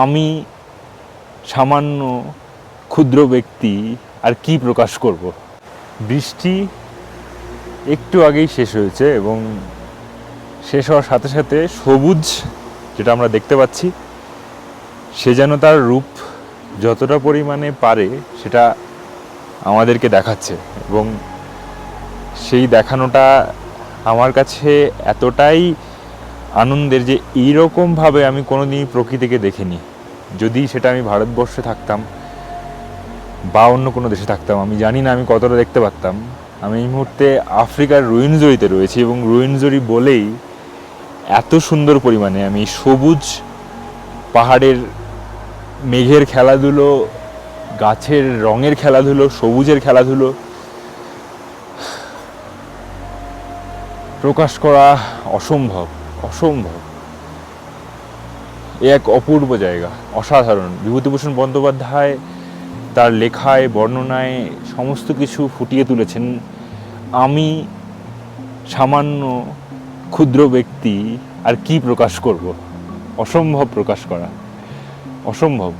আমি সামান্য ক্ষুদ্র ব্যক্তি আর কি প্রকাশ করব? বৃষ্টি একটু আগেই শেষ হয়েছে এবং শেষ হওয়ার সাথে সাথে সবুজ যেটা আমরা দেখতে পাচ্ছি, সে যেন তার রূপ যতটা পরিমাণে পারে সেটা আমাদেরকে দেখাচ্ছে এবং সেই দেখানোটা আমার কাছে এতটাই আনন্দের যে এইরকমভাবে আমি কোনোদিনই প্রকৃতিকে দেখিনি। যদি সেটা আমি ভারতবর্ষে থাকতাম বা অন্য কোনো দেশে থাকতাম, আমি জানি না আমি কতটা দেখতে পারতাম। আমি এই মুহূর্তে আফ্রিকার রুইনজরিতে রয়েছি এবং রুইনজরি বলেই এত সুন্দর পরিমাণে আমি সবুজ পাহাড়ের মেঘের খেলাধুলো, গাছের রঙের খেলাধুলো, সবুজের খেলাধুলো প্রকাশ করা অসম্ভব। অসম্ভব। এ এক অপূর্ব জায়গা, অসাধারণ। বিভূতিভূষণ বন্দ্যোপাধ্যায় তার লেখায়, বর্ণনায় সমস্ত কিছু ফুটিয়ে তুলেছেন। আমি সামান্য ক্ষুদ্র ব্যক্তি, আর কি প্রকাশ করব? অসম্ভব প্রকাশ করা। অসম্ভব।